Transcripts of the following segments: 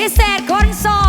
พิเศษคนโส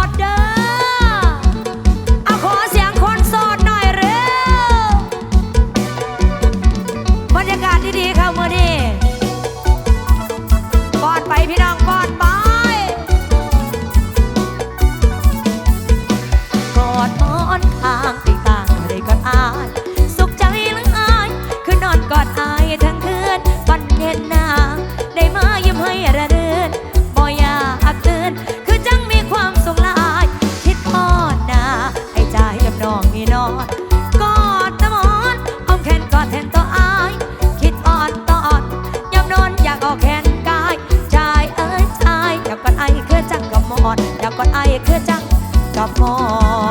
ากออกแขนกายชายเอ้ยชายจับกอดไอ้เคือจังกับมอดจับกอดไอ้เคือจังกับมอด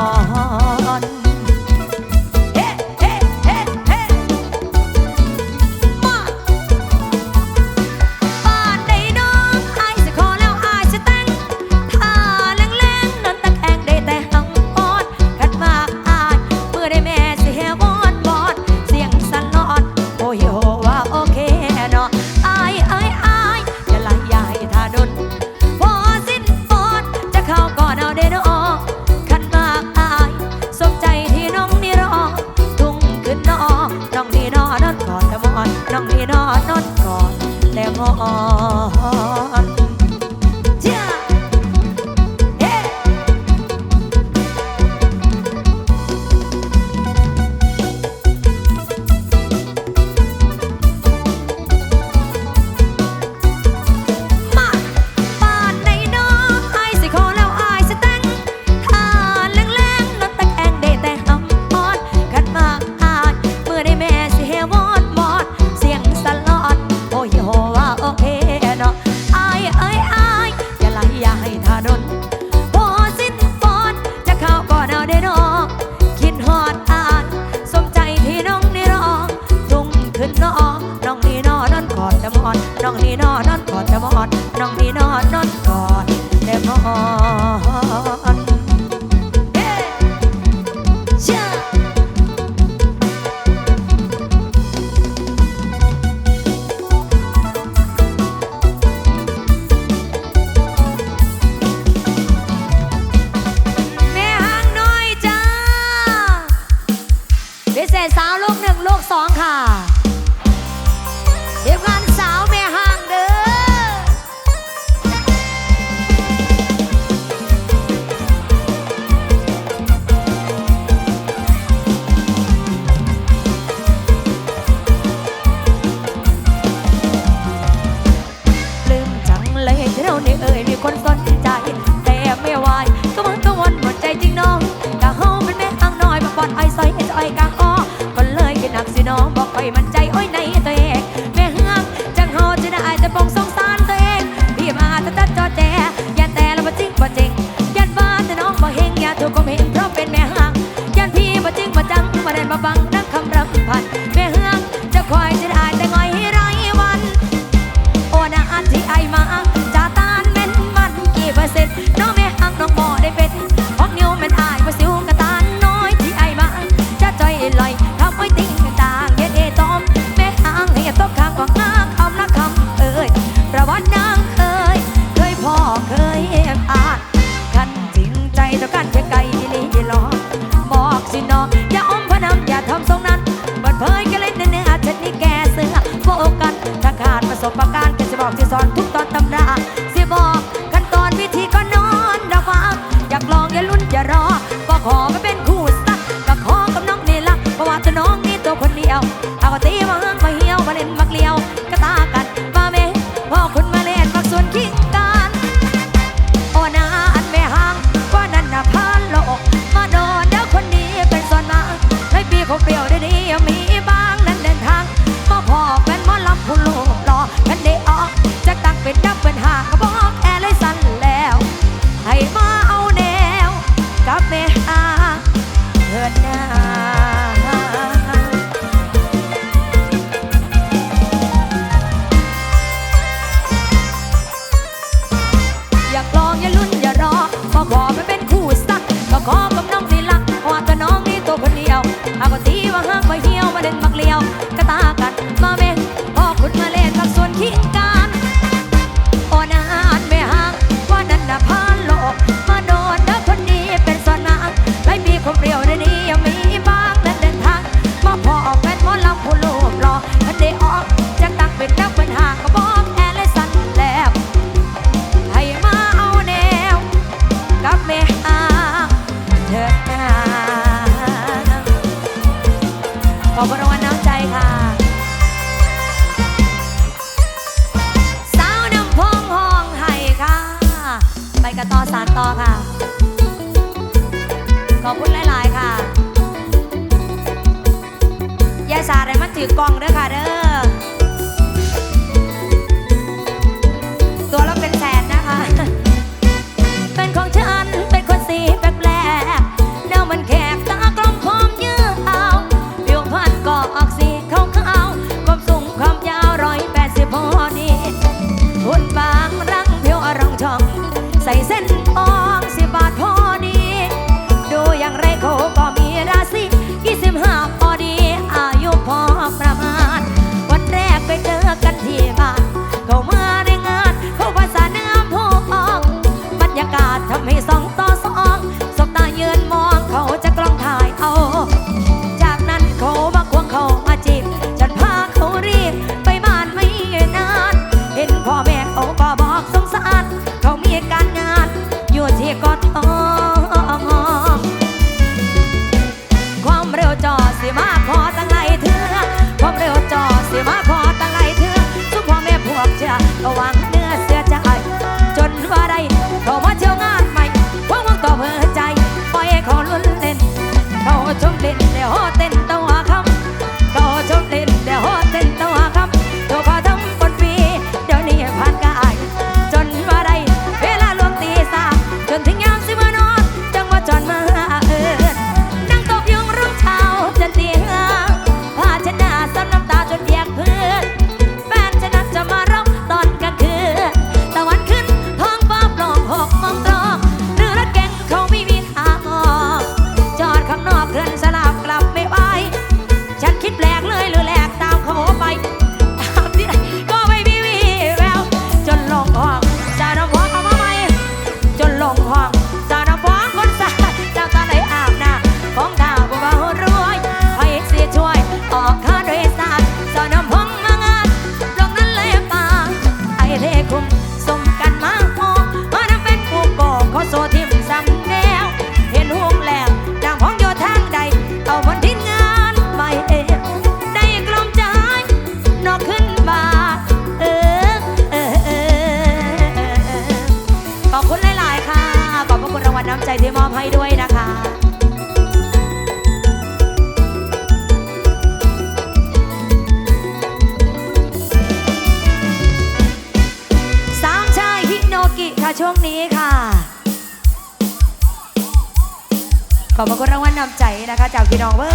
ให้นอนนอนก่อนแต่งอ ซื้อกล้องเด้อ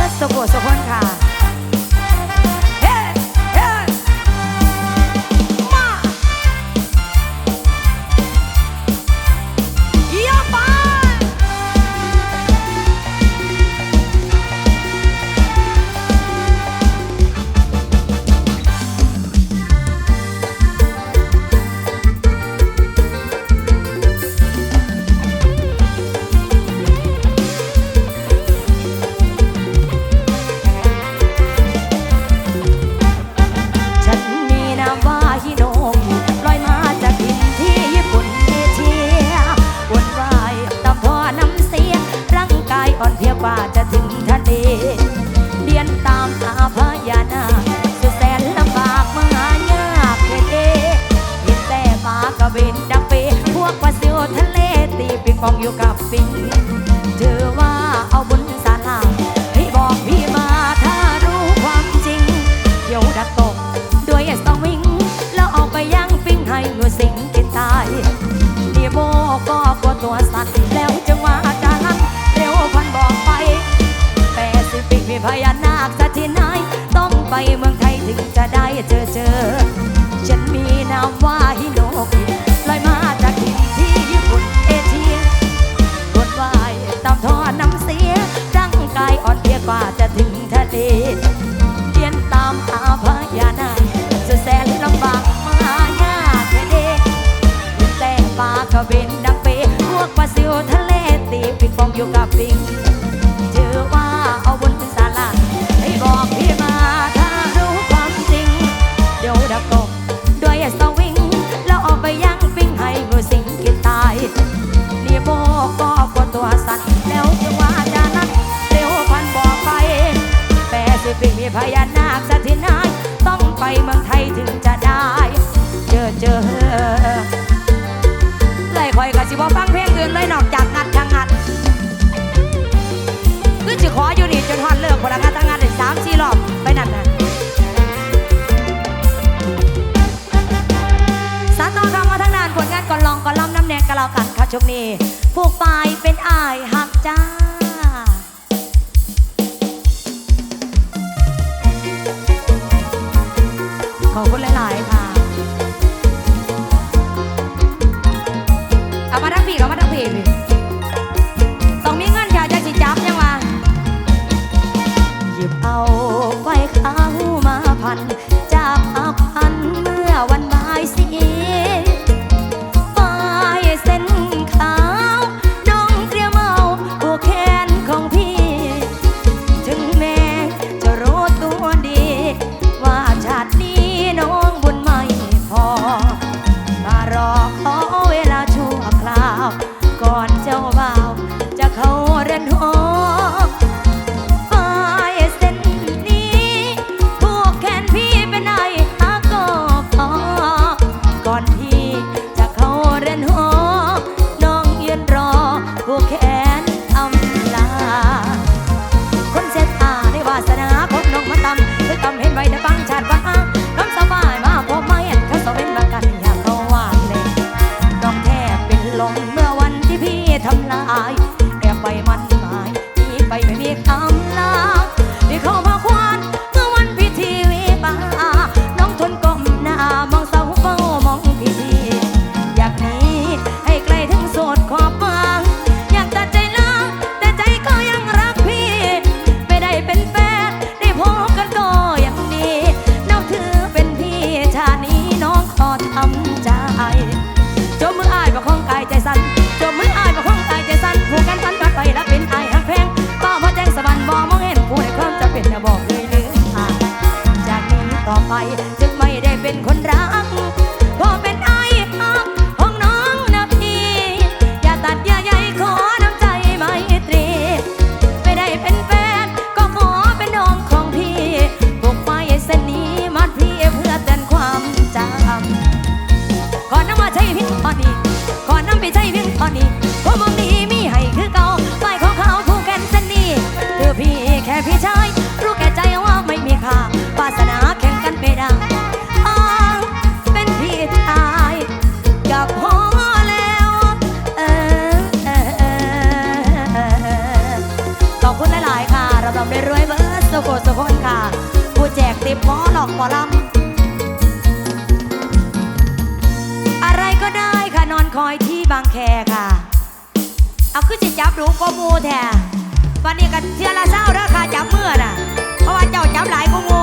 ร์ดสโกสกคนค่ะ สีย ร่างกายอ่อนเพลียกว่าจะถึงทะเลเดียนตามอาพยานาคสุดแสนลำบากมหายากเทเดเห็นแต่ฟ้ากระเบนดับเปพวกปลสียวทะเลตีปิงปองอยู่กับปิงเจอว่าเอาบุญสารลาให้บอกพี่มาถ้ารู้ความจริงโยดักตกด้วยสวิงแล้วออกไปย่างปิ้งให้งูสิงกินตายเดียโมก็กลัวตัวสั่น เจอเลยคอยก็สิบ่ฟังเพลงอื่นเลยนอกจากงานทางงานคือสิขออยู่นี่จนฮอดเลิกพลังงานทางงัดได้สามสี่รอบไปนั่นนะสาต่อคำว่าทางนานผลงานก่อนลองก่อนล้ำน้ำแนงกะเรากันค่ะช่วนี้ผูกปลายเป็นอาย ลิปหมอหลอกหมอลำอะไรก็ได้ค่ะนอนคอยที่บางแคค่ะ เอาขึ้นสิจับหนูก็มูแท้วันนี้กันเทือละเศร้าเด้อค่ะจับเมื่อน่ะ เพราะว่าเจ้าจับหลายก็มู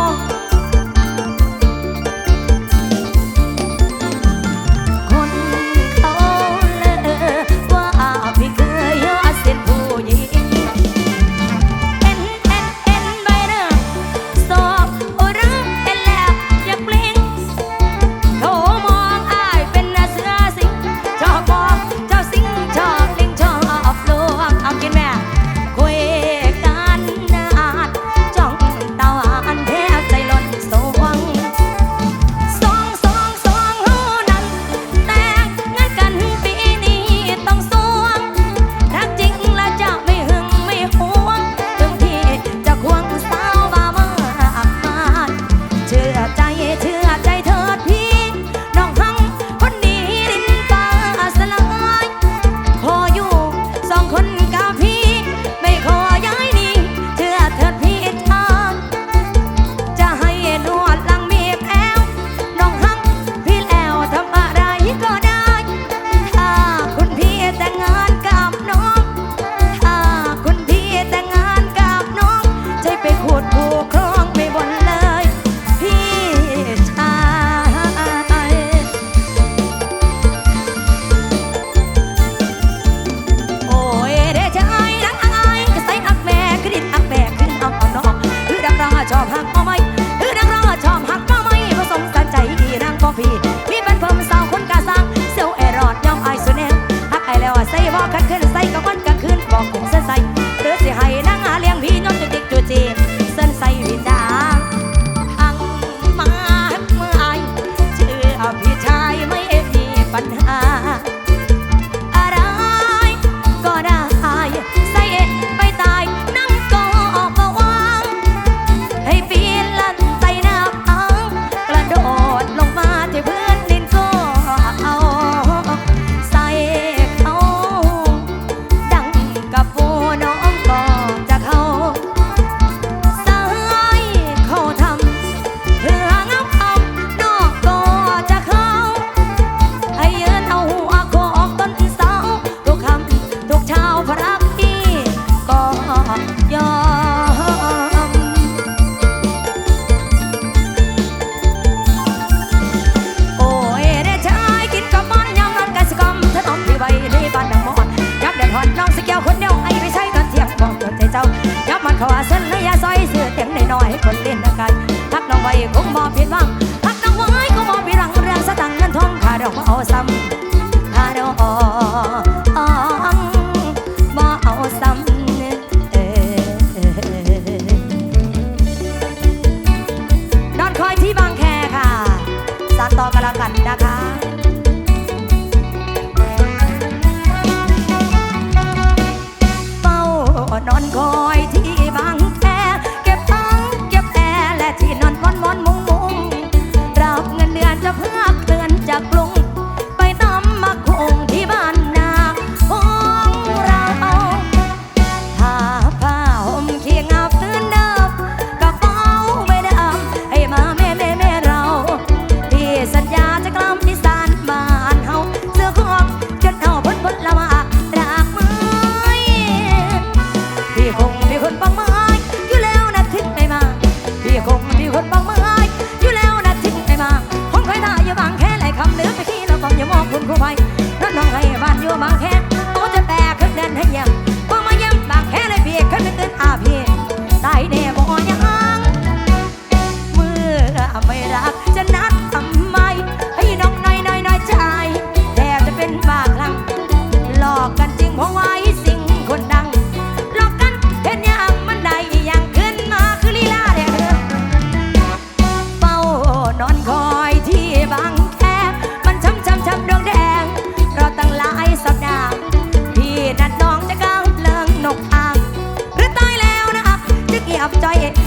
간다가 Okay. after it.